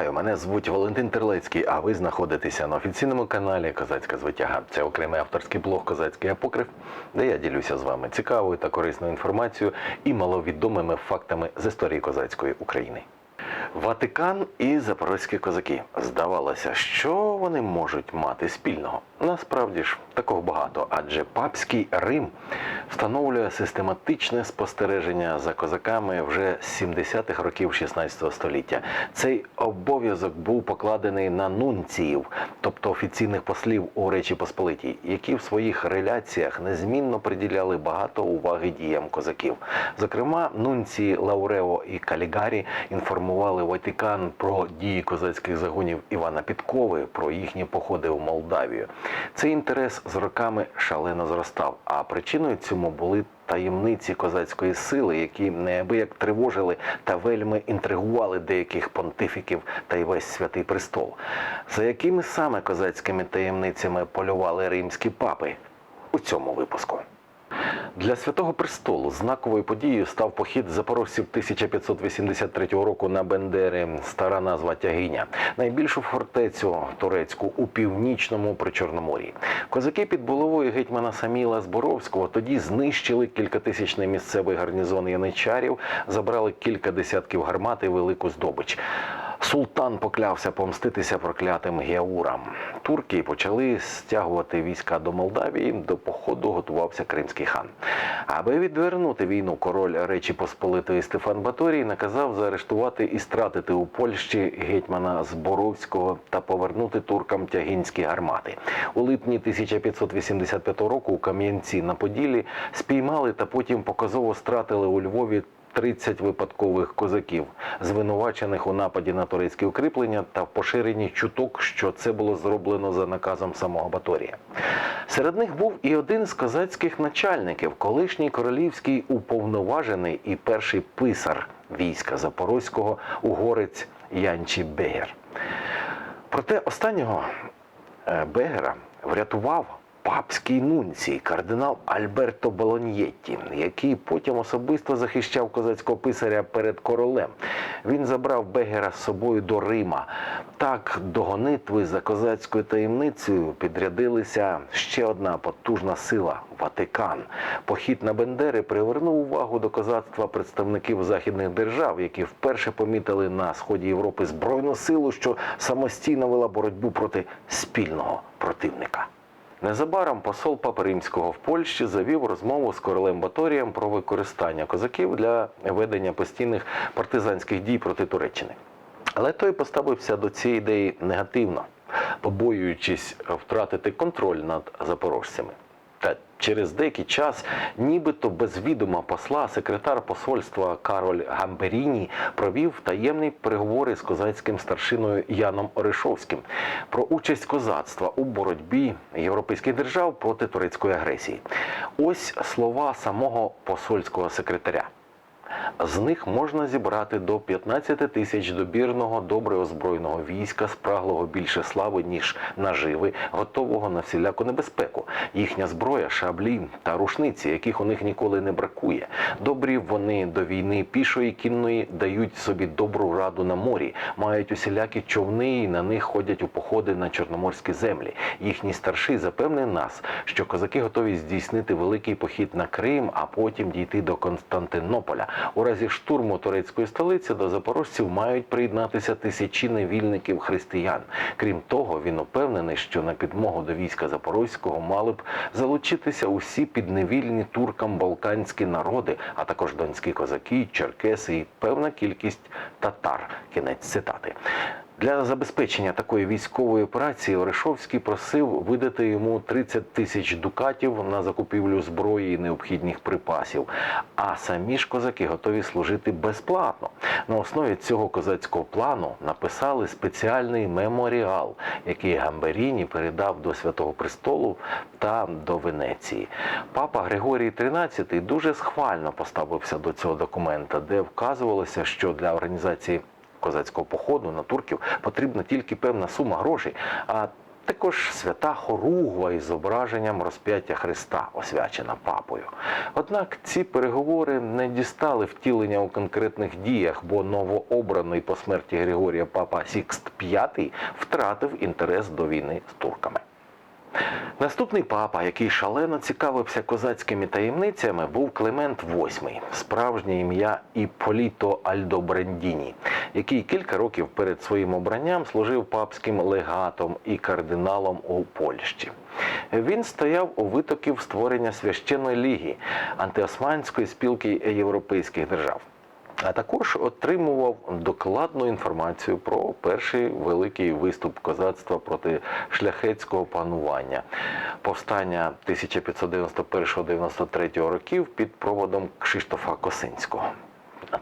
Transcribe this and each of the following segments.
Вітаю, мене звуть Валентин Терлецький, а ви знаходитеся на офіційному каналі Козацька звитяга. Це окремий авторський блог Козацький апокриф, де я ділюся з вами цікавою та корисною інформацією і маловідомими фактами з історії козацької України. Ватикан і запорозькі козаки. Здавалося, що вони можуть мати спільного. Насправді ж такого багато, адже папський Рим встановлює систематичне спостереження за козаками вже з 70-х років 16 століття. Цей обов'язок був покладений на нунціїв, тобто офіційних послів у Речі Посполитій, які в своїх реляціях незмінно приділяли багато уваги діям козаків. Зокрема, нунції Лаурео і Калігарі інформували Ватикан про дії козацьких загонів Івана Підкови, про їхні походи у Молдавію. Цей інтерес з роками шалено зростав, а причиною цьому були таємниці козацької сили, які неабияк тривожили та вельми інтригували деяких понтифіків та й весь святий престол. За якими саме козацькими таємницями полювали римські папи у цьому випуску? Для святого престолу знаковою подією став похід запорожців 1583 року на Бендери, стара назва Тягиня, найбільшу фортецю турецьку у північному причорномор'ї. Козаки під булавою гетьмана Саміла Зборовського тоді знищили кількатисячний місцевий гарнізон яничарів, забрали кілька десятків гармат і велику здобич. Султан поклявся помститися проклятим геаурам. Турки почали стягувати війська до Молдавії. До походу готувався кримський хан. Аби відвернути війну, король Речі Посполитої Стефан Баторій наказав заарештувати і стратити у Польщі гетьмана Зборовського та повернути туркам тягінські гармати. У липні 1585 року у Кам'янці на Поділі спіймали та потім показово стратили у Львові 30 випадкових козаків, звинувачених у нападі на турецькі укріплення та в поширенні чуток, що це було зроблено за наказом самого Баторія. Серед них був і один з козацьких начальників, колишній королівський уповноважений і перший писар війська Запорозького угорець Янчі Бегер. Проте останнього е, Бегера врятував папський нунцій кардинал Альберто Болоньєтті, який потім особисто захищав козацького писаря перед королем. Він забрав Бегера з собою до Рима. Так до гонитви за козацькою таємницею підрядилися ще одна потужна сила Ватикан. Похід на Бендери привернув увагу до козацтва представників західних держав, які вперше помітили на сході Європи збройну силу, що самостійно вела боротьбу проти спільного противника. Незабаром посол Папи Римського в Польщі завів розмову з королем Баторієм про використання козаків для ведення постійних партизанських дій проти Туреччини. Але той поставився до цієї ідеї негативно, побоюючись втратити контроль над запорожцями. Через деякий час, нібито без відома посла, секретар посольства Кароль Гамберіні провів таємні переговори з козацьким старшиною Яном Оришовським про участь козацтва у боротьбі європейських держав проти турецької агресії. Ось слова самого посольського секретаря. З них можна зібрати до 15 тисяч добірного добре озброєного війська, спраглого більше слави, ніж наживи, готового на всіляку небезпеку. Їхня зброя, шаблі та рушниці, яких у них ніколи не бракує. Добрі вони до війни пішої кінної дають собі добру раду на морі, мають усілякі човни і на них ходять у походи на чорноморські землі. Їхній старший запевнив нас, що козаки готові здійснити великий похід на Крим, а потім дійти до Константинополя. У разі штурму турецької столиці до запорожців мають приєднатися тисячі невільників християн. Крім того, він упевнений, що на підмогу до війська запорозького мали б залучитися усі підневільні туркам балканські народи, а також донські козаки, черкеси і певна кількість татар. Кінець цитати. Для забезпечення такої військової операції Орешовський просив видати йому 30 тисяч дукатів на закупівлю зброї і необхідних припасів. А самі ж козаки готові служити безплатно. На основі цього козацького плану написали спеціальний меморіал, який Гамберіні передав до Святого Престолу та до Венеції. Папа Григорій XIII дуже схвально поставився до цього документа, де вказувалося, що для організації козацького походу на турків потрібна тільки певна сума грошей. А Також свята хоругва із зображенням розп'яття Христа, освячена папою. Однак ці переговори не дістали втілення у конкретних діях, бо новообраний по смерті Григорія папа Сікст V втратив інтерес до війни з турками. Наступний папа, який шалено цікавився козацькими таємницями, був Климент VIII, справжнє ім'я Іполіто Альдобрендіні, який кілька років перед своїм обранням служив папським легатом і кардиналом у Польщі. Він стояв у витоків створення священної ліги антиосманської спілки європейських держав. А також отримував докладну інформацію про перший великий виступ козацтва проти шляхетського панування, повстання 1591-93 років під проводом Кшиштофа Косинського.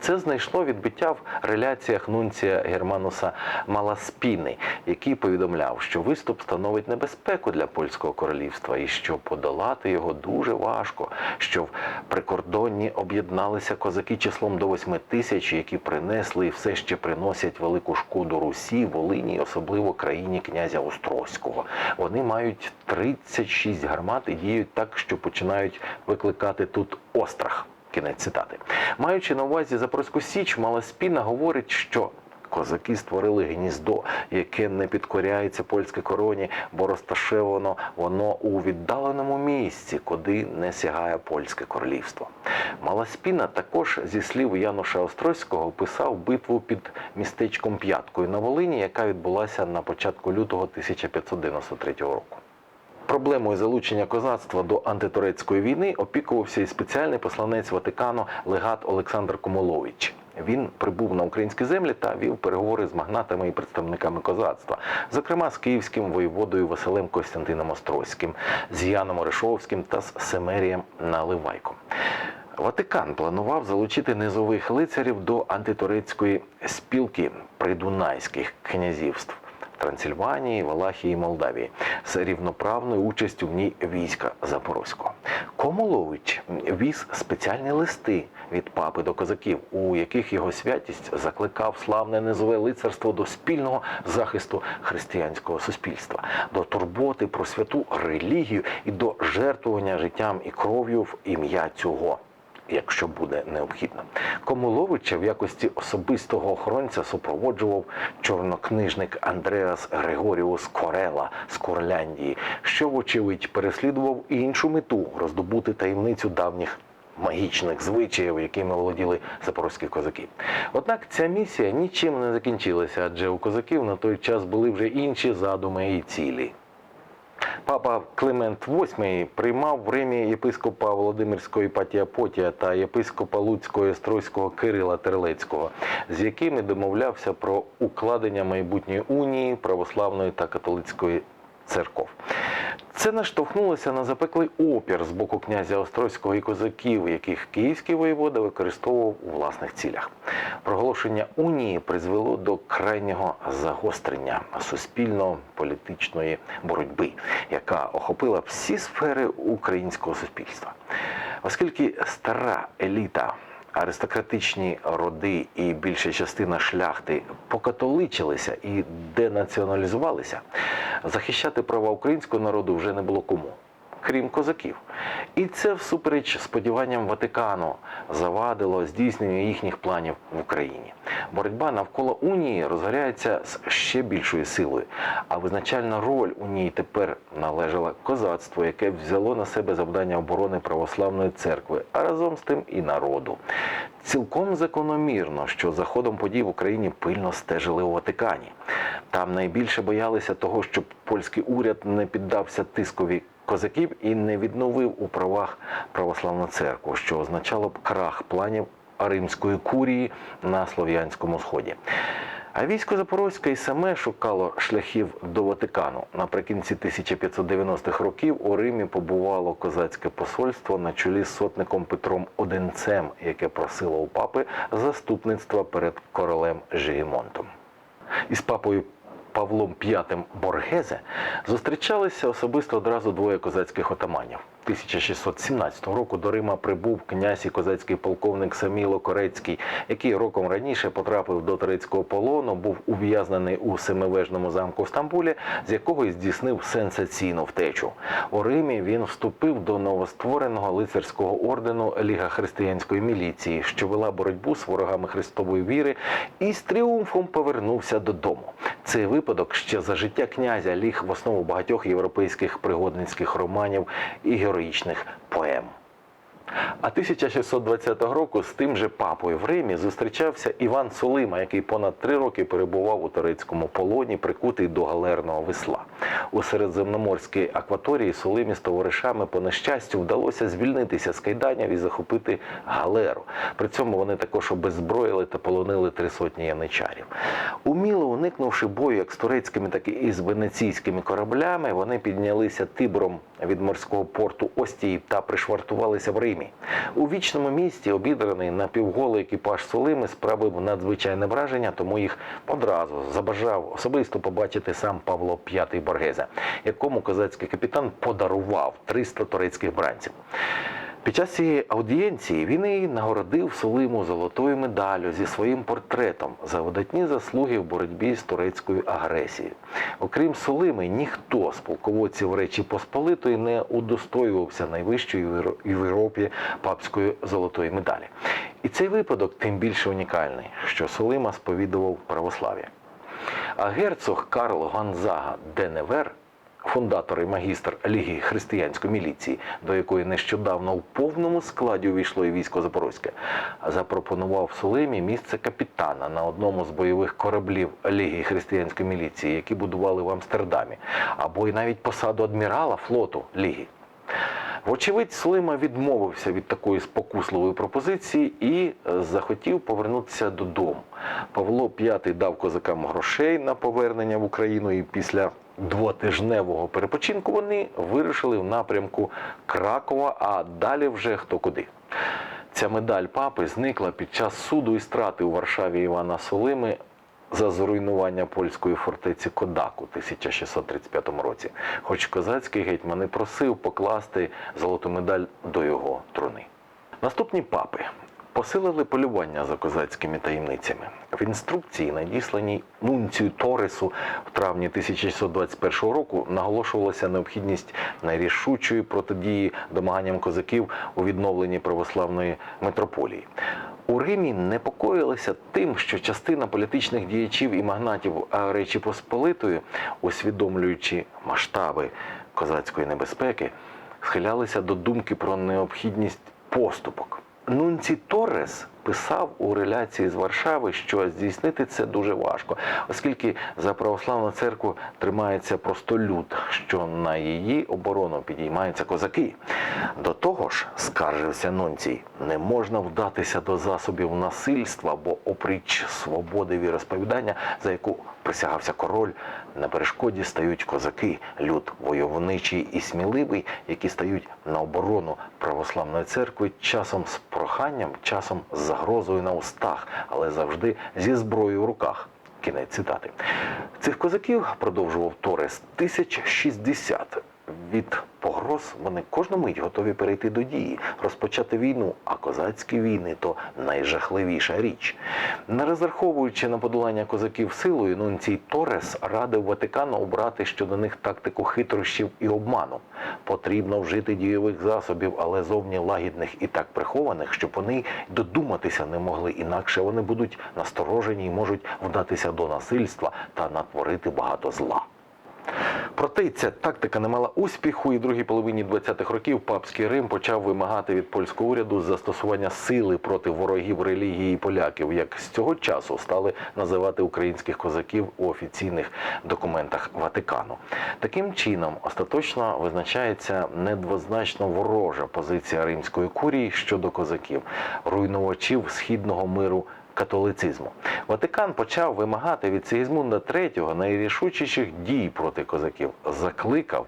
Це знайшло відбиття в реляціях нунція Германуса Маласпіни, який повідомляв, що виступ становить небезпеку для польського королівства і що подолати його дуже важко. Що в прикордонні об'єдналися козаки числом до 8 тисяч, які принесли і все ще приносять велику шкоду Русі, Волині, особливо країні князя Острозького. Вони мають 36 гармат і діють так, що починають викликати тут острах. Кінець цитати. Маючи на увазі Запорозьку Січ, Маласпіна говорить, що козаки створили гніздо, яке не підкоряється польській короні, бо розташовано воно у віддаленому місці, куди не сягає польське королівство. Маласпіна також зі слів Януша Острозького описав битву під містечком П'яткою на Волині, яка відбулася на початку лютого 1593 року. Проблемою залучення козацтва до антитурецької війни опікувався і спеціальний посланець Ватикану легат Олександр Комолович. Він прибув на українські землі та вів переговори з магнатами і представниками козацтва, зокрема з київським воєводою Василем Костянтином Острозьким, з Яном Орешовським та з Семерієм Наливайком. Ватикан планував залучити низових лицарів до антитурецької спілки придунайських князівств. Трансильванії, Валахії і Молдавії з рівноправною участю в ній війська Запорозького. Комолович віз спеціальні листи від папи до козаків, у яких його святість закликав славне низове лицарство до спільного захисту християнського суспільства, до турботи про святу релігію і до жертвування життям і кров'ю в ім'я цього якщо буде необхідно. Комуловича в якості особистого охоронця супроводжував чорнокнижник Андреас Григоріус Корела з Курляндії, що, вочевидь, переслідував і іншу мету роздобути таємницю давніх. Магічних звичаїв, якими володіли запорозькі козаки. Однак ця місія нічим не закінчилася, адже у козаків на той час були вже інші задуми і цілі. Папа Климент VIII приймав в Римі єпископа Володимирського Іпатія Потія та єпископа Луцького і Кирила Терлецького, з якими домовлявся про укладення майбутньої унії православної та католицької церков. Це наштовхнулося на запеклий опір з боку князя Острозького і козаків, яких київський воєвода використовував у власних цілях. Проголошення унії призвело до крайнього загострення суспільно-політичної боротьби, яка охопила всі сфери українського суспільства. Оскільки стара еліта аристократичні роди і більша частина шляхти покатоличилися і денаціоналізувалися, захищати права українського народу вже не було кому. Крім козаків, і це всупереч сподіванням Ватикану завадило здійсненню їхніх планів в Україні. Боротьба навколо унії розгоряється з ще більшою силою. А визначальна роль унії тепер належала козацтву, яке взяло на себе завдання оборони православної церкви, а разом з тим і народу. Цілком закономірно, що за ходом подій в Україні пильно стежили у Ватикані. Там найбільше боялися того, щоб польський уряд не піддався тискові козаків і не відновив у правах православну церкву, що означало б крах планів римської курії на слов'янському сході. А військо Запорозьке і саме шукало шляхів до Ватикану. Наприкінці 1590-х років у Римі побувало козацьке посольство на чолі з сотником Петром Одинцем, яке просило у папи заступництва перед королем Жигімонтом. Із папою Павлом V Боргезе зустрічалися особисто одразу двоє козацьких отаманів. 1617 року до Рима прибув князь і козацький полковник Саміло Корецький, який роком раніше потрапив до турецького полону, був ув'язнений у семивежному замку в Стамбулі, з якого й здійснив сенсаційну втечу. У Римі він вступив до новоствореного лицарського ордену Ліга християнської міліції, що вела боротьбу з ворогами Христової віри, і з тріумфом повернувся додому. Цей випадок ще за життя князя ліг в основу багатьох європейських пригодницьких романів і героїчних поем. А 1620 року з тим же папою в Римі зустрічався Іван Сулима, який понад три роки перебував у турецькому полоні, прикутий до галерного весла. У середземноморській акваторії Сулимі з товаришами по нещастю вдалося звільнитися з кайданів і захопити галеру. При цьому вони також обеззброїли та полонили три сотні яничарів. Уміло уникнувши бою як з турецькими, так і з венеційськими кораблями, вони піднялися тибром від морського порту Остії та пришвартувалися в Римі. У вічному місті обідраний напівголий екіпаж Солими справив надзвичайне враження, тому їх одразу забажав особисто побачити сам Павло V Боргеза, якому козацький капітан подарував 300 турецьких бранців. Під час цієї аудієнції він і нагородив Сулиму золотою медаллю зі своїм портретом за видатні заслуги в боротьбі з турецькою агресією. Окрім Сулими, ніхто з полководців Речі Посполитої не удостоювався найвищої в Європі папської золотої медалі. І цей випадок тим більше унікальний, що Сулима сповідував православ'я. А герцог Карл Гонзага Деневер, фундатор і магістр Ліги християнської міліції, до якої нещодавно в повному складі увійшло і військо Запорозьке, запропонував Сулимі місце капітана на одному з бойових кораблів Ліги християнської міліції, які будували в Амстердамі, або й навіть посаду адмірала флоту Ліги. Вочевидь, Слима відмовився від такої спокусливої пропозиції і е, захотів повернутися додому. Павло V дав козакам грошей на повернення в Україну, і після двотижневого перепочинку вони вирушили в напрямку Кракова, а далі вже хто куди. Ця медаль папи зникла під час суду і страти у Варшаві Івана Солими за зруйнування польської фортеці Кодаку у 1635 році. Хоч козацький гетьман і просив покласти золоту медаль до його труни. Наступні папи посилили полювання за козацькими таємницями. В інструкції, надісланій нунцію Торесу в травні 1621 року, наголошувалася необхідність найрішучої протидії домаганням козаків у відновленні православної митрополії. У Римі непокоїлися тим, що частина політичних діячів і магнатів Речі Посполитої, усвідомлюючи масштаби козацької небезпеки, схилялися до думки про необхідність поступок. Нунці Торрес писав у реляції з Варшави, що здійснити це дуже важко, оскільки за православну церкву тримається просто люд, що на її оборону підіймаються козаки. До того ж, скаржився Нунцій, не можна вдатися до засобів насильства, бо опріч свободи віросповідання, за яку присягався король, на перешкоді стають козаки, люд войовничий і сміливий, які стають на оборону православної церкви часом з проханням, часом з загрозою на устах, але завжди зі зброєю в руках. Кінець цитати. Цих козаків продовжував Торес тисяч. Від погроз вони кожну мить готові перейти до дії, розпочати війну, а козацькі війни то найжахливіша річ. Не розраховуючи на подолання козаків силою, нунцій Торес радив Ватикану обрати щодо них тактику хитрощів і обману. Потрібно вжити дієвих засобів, але зовні лагідних і так прихованих, щоб вони додуматися не могли, інакше вони будуть насторожені і можуть вдатися до насильства та натворити багато зла. Проте ця тактика не мала успіху, і в другій половині 20-х років папський Рим почав вимагати від польського уряду застосування сили проти ворогів релігії поляків, як з цього часу стали називати українських козаків у офіційних документах Ватикану. Таким чином, остаточно визначається недвозначно ворожа позиція римської курії щодо козаків, руйнувачів східного миру католицизму. Ватикан почав вимагати від Сигізмунда III найрішучіших дій проти козаків, закликав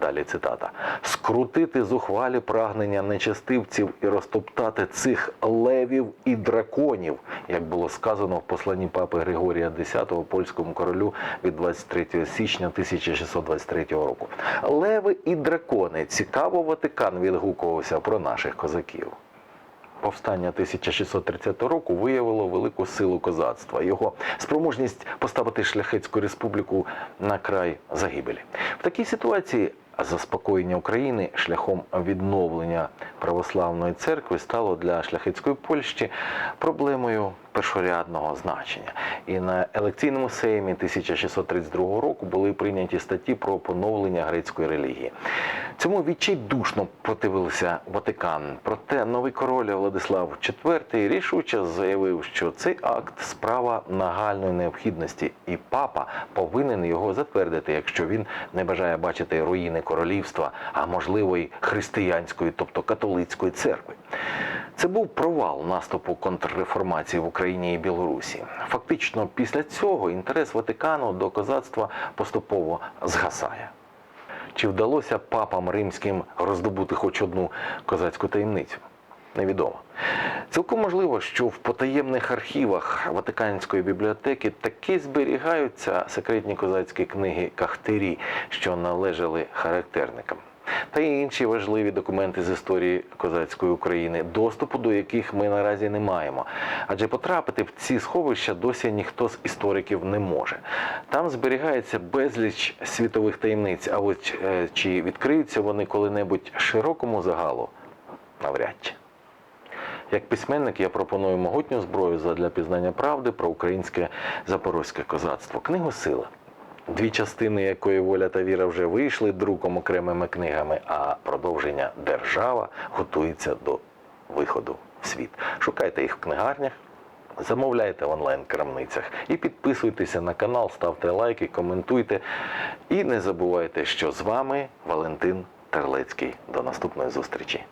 Далі цитата: скрутити зухвалі прагнення нечастивців і розтоптати цих левів і драконів, як було сказано в посланні папи Григорія X польському королю від 23 січня 1623 року. Леви і дракони. Цікаво, Ватикан відгукувався про наших козаків. Повстання 1630 року виявило велику силу козацтва, його спроможність поставити шляхетську республіку на край загибелі. В такій ситуації заспокоєння України шляхом відновлення православної церкви стало для шляхетської Польщі проблемою першорядного значення. І на елекційному сеймі 1632 року були прийняті статті про поновлення грецької релігії. Цьому відчайдушно противився Ватикан. Проте новий король Владислав IV рішуче заявив, що цей акт справа нагальної необхідності, і папа повинен його затвердити, якщо він не бажає бачити руїни королівства, а можливо й християнської, тобто католицької церкви. Це був провал наступу контрреформації в Україні і Білорусі. Фактично, після цього інтерес Ватикану до козацтва поступово згасає. Чи вдалося папам римським роздобути хоч одну козацьку таємницю? Невідомо. Цілком можливо, що в потаємних архівах Ватиканської бібліотеки таки зберігаються секретні козацькі книги Кахтирі, що належали характерникам. Та й інші важливі документи з історії козацької України, доступу до яких ми наразі не маємо. Адже потрапити в ці сховища досі ніхто з істориків не може. Там зберігається безліч світових таємниць, а от е, чи відкриються вони коли-небудь широкому загалу? Навряд чи. Як письменник я пропоную могутню зброю задля пізнання правди про українське запорозьке козацтво. Книгу Сила. Дві частини якої воля та віра вже вийшли друком окремими книгами, а продовження Держава готується до виходу в світ. Шукайте їх в книгарнях, замовляйте в онлайн-крамницях і підписуйтеся на канал, ставте лайки, коментуйте. І не забувайте, що з вами Валентин Терлецький. До наступної зустрічі.